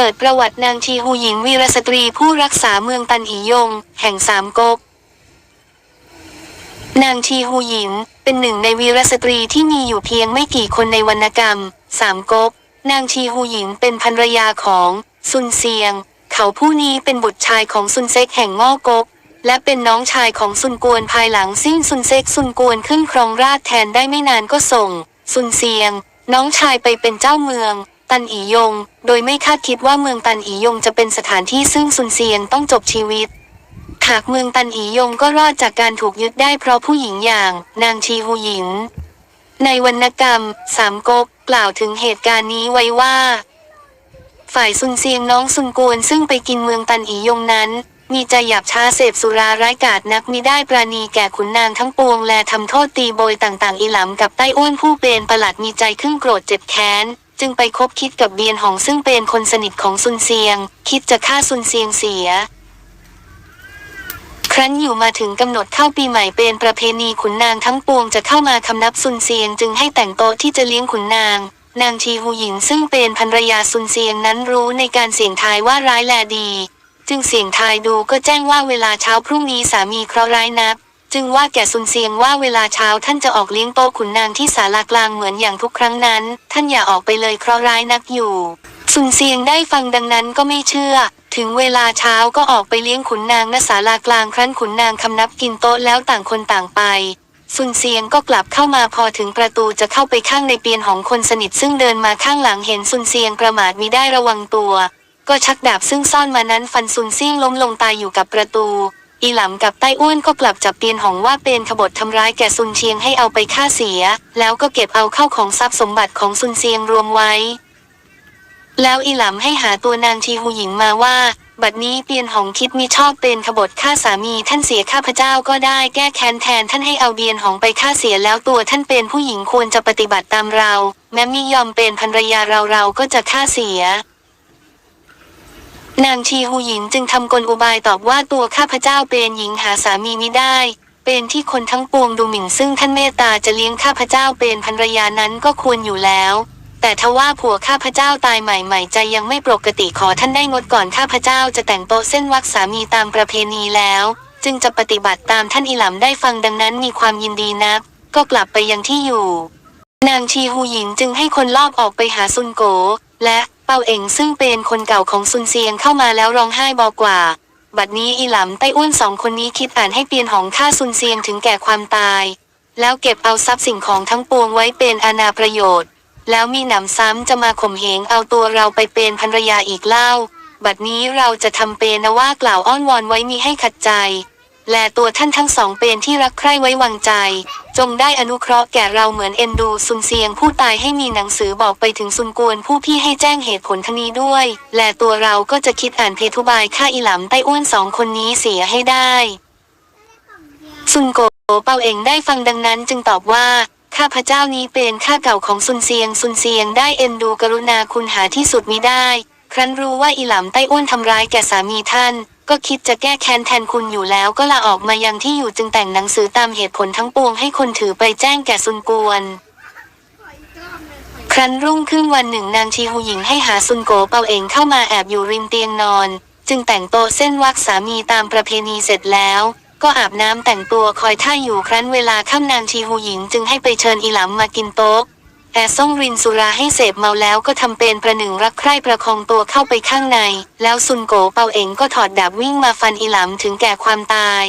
เปิดประวัตินางชีฮูหญิงวีรสตรีผู้รักษาเมืองตันอียง แห่งสามก๊กนางชีฮูหยินเป็นหนึ่งในวีรสตรีที่มีอยู่เพียงไม่กี่คนในวรรณกรรม สามก๊ก นางชีฮูหยินเป็นภรรยาของซุนเซียง เขาผู้นี้เป็นบุตรชายของซุนเซกแห่งง่อก๊กและเป็นน้องชายของซุนกวนภายหลังซิ่งซุนเซกซุนกวนขึ้นครองราชแทนได้ไม่นานก็ส่งซุนเซียง น้องชายไปเป็นเจ้าเมือง ตันอียง โดยไม่คาดคิดว่าเมืองตันอียงจะเป็นสถานที่ซึ่งซุนเซียงต้องจบชีวิต หากเมืองตันอียงก็รอดจากการถูกยึดได้เพราะผู้หญิงอย่าง นางชีฮูหญินในวรรณกรรม สามก๊กกล่าวถึงเหตุการณ์นี้ไว้ว่า ฝ่ายซุนเซียงน้องซุนกวนซึ่งไปกินเมืองตันอียงนั้นมีใจหยาบช้าเสพสุราร้ายกาจนักมิได้ปราณีแก่ขุนนางทั้งปวงและทำโทษตีโบยต่างๆ อีหลำกับใต้อ้วนผู้เป็นประหลัดมีใจครึ่งโกรธเจ็บแค้น จึงไปคบคิดกับเบียนหองซึ่งเป็นคนสนิทของซุนเซียง คิดจะฆ่าซุนเซียงเสีย ครั้นอยู่มาถึงกำหนดเข้าปีใหม่เป็นประเพณีขุนนางทั้งปวงจะเข้ามาคำนับซุนเซียงจึงให้แต่งโต๊ะที่จะเลี้ยงขุนนาง นางชีฮูหญินซึ่งเป็นภรรยาซุนเซียงนั้นรู้ในการเสี่ยงทายว่าร้ายแลดี จึงเสี่ยงทายดูก็แจ้งว่าเวลาเช้าพรุ่งนี้สามีเคราะห์ร้ายนัก จึงว่าแก่ซุนเซียงว่าเวลาเช้าท่านจะออกเลี้ยงโต๊ะขุนนางที่ศาลากลางเหมือนอย่างทุกครั้งนั้น ท่านอย่าออกไปเลยเคราะร้ายนักอยู่ซุนเซียงได้ฟังดังนั้นก็ไม่เชื่อ ถึงเวลาเช้าก็ออกไปเลี้ยงขุนนางณศาลากลางครั้นขุนนางคำนับกินโต๊ะแล้วต่างคนต่างไปซุนเซียงก็กลับเข้ามาพอถึงประตูจะเข้าไปข้างในเปียนของคนสนิทซึ่งเดินมาข้างหลังเห็นซุนเซียงประมาทมิได้ระวังตัว ก็ชักดาบซึ่งซ่อนมานั้นฟันซุนเซียงล้มลงตายอยู่กับประตู อีหลำกับใต้อ้วนก็กลับจับเปียนหองว่าเป็นขบฏทำร้ายแก่ซุนเชียงให้เอาไปฆ่าเสีย แล้วก็เก็บเอาเข้าของทรัพย์สมบัติของซุนเซียงรวมไว้ แล้วอีหลำให้หาตัวนางชีหูหญิงมาว่า บัดนี้เปียนหองคิดมิชอบเป็นขบฏฆ่าสามีท่านเสียข้าพเจ้าก็ได้แก้แค้นแทนท่านให้เอาเบียนหองไปฆ่าเสียแล้วตัวท่านเป็นผู้หญิงควรจะปฏิบัติตามเรา แม้มิยอมเป็นภรรยาเราเราก็จะฆ่าเสีย นางชีหูหญินจึงทำกลอุบายตอบว่าตัวข้าพเจ้าเป็นหญิงหาสามีมิได้ เป็นที่คนทั้งปวงดูหมิ่นซึ่งท่านเมตตาจะเลี้ยงข้าพเจ้าเป็นภรรยานั้นก็ควรอยู่แล้ว แต่ทว่าผัวข้าพเจ้าตายใหม่ๆใจยังไม่ปกติขอท่านได้งดก่อนข้าพเจ้าจะแต่งโต๊ะเส้นวักสามีตามประเพณีแล้ว จึงจะปฏิบัติตามท่านอิหลำได้ฟังดังนั้นมีความยินดีนัก ก็กลับไปยังที่อยู่ นางชีฮูหญินจึงให้คนลอบออกไปหาซุนโกและ เปาเองซึ่งเป็นคนเก่าของซุนเซียงเข้ามาแล้วร้องไห้บอกว่า บัดนี้อีหลำไต้อ้วนสองคนนี้คิดอ่านให้เปียนหองฆ่าซุนเซียงถึงแก่ความตาย แล้วเก็บเอาทรัพย์สิ่งของทั้งปวงไว้เป็นอาณาประโยชน์ แล้วมีหนำซ้ำจะมาข่มเหงเอาตัวเราไปเป็นภรรยาอีกเล่า บัดนี้เราจะทำเป็นนว่า กล่าวอ้อนวอนไว้มีให้ขัดใจ แลตัวท่านทั้งสองเป็นที่รักใคร่ไว้วางใจ จงได้อนุเคราะห์แก่เราเหมือนเอ็นดูซุนเซียงผู้ตายให้มีหนังสือบอกไปถึงซุนกวนผู้พี่ให้แจ้งเหตุผลทนี้ด้วย และตัวเราก็จะคิดอ่านเพทุบายฆ่าอีหลำไต้อ้วนสองคนนี้เสียให้ได้ ซุนโกเปาเองได้ฟังดังนั้นจึงตอบว่าข้าพเจ้านี้เป็นข้าเก่าของซุนเซียง ซุนเซียงได้เอ็นดูกรุณาคุณหาที่สุดมิได้ ครั้นรู้ว่าอีหลำไต้อ้วนทำร้ายแก่สามีท่าน ก็คิดจะแก้แค้นแทนคุณอยู่แล้วก็ลาออกมายังที่อยู่จึงแต่งหนังสือตามเหตุผลทั้งปวงให้คนถือไปแจ้งแก่ซุนกวนครั้นรุ่งขึ้นวันหนึ่งนางชีหูหญิงให้หาซุนโกเปาเองเข้ามาแอบอยู่ริมเตียงนอน จึงแต่งโตเส้นวักสามีตามประเพณีเสร็จแล้ว ก็อาบน้ำแต่งตัวคอยท่าอยู่ครั้นเวลาค่ำนางชีหูหญิงจึงให้ไปเชิญอีหลำมากินโต๊ะ แต่ส่งรินสุราให้เสพเมาแล้วก็ทำเป็นประหนึ่งรักใคร่ประคองตัวเข้าไปข้างใน แล้วซุนโกเปาเองก็ถอดดาบวิ่งมาฟันอีหลำถึงแก่ความตาย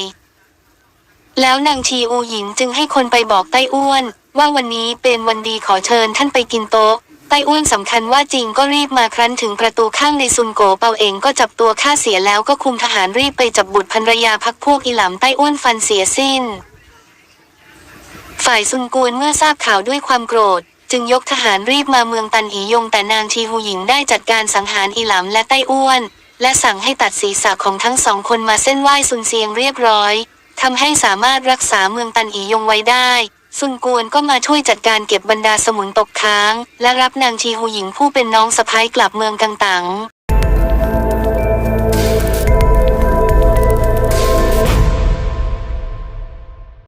แล้วนางชีอูหญิงจึงให้คนไปบอกไต้อ้วน ว่าวันนี้เป็นวันดีขอเชิญท่านไปกินโต๊ะไต้อ้วนสำคัญว่าจริงก็รีบมาครั้นถึงประตูข้างในซุนโกเปาเองก็จับตัวฆ่าเสียแล้วก็คุมทหารรีบไปจับบุตรภรรยาพักพวกอีหลำไต้อ้วนฟันเสียสิ้น ฝ่ายซุนกวนเมื่อทราบข่าวด้วยความโกรธ จึงยกทหารรีบมาเมืองตันอียงแต่นางชีหูหญิงได้จัดการสังหารอีหลำและไต้อ้วน และสั่งให้ตัดศีรษะของทั้งสองคนมาเส้นไหว้ซุนเซียงเรียบร้อยทำให้สามารถรักษาเมืองตันอียงไว้ได้ ซุนกวนก็มาช่วยจัดการเก็บบรรดาสมุนตกค้าง และรับนางชีหูหญิงผู้เป็นน้องสะพ้ายกลับเมืองกังตัง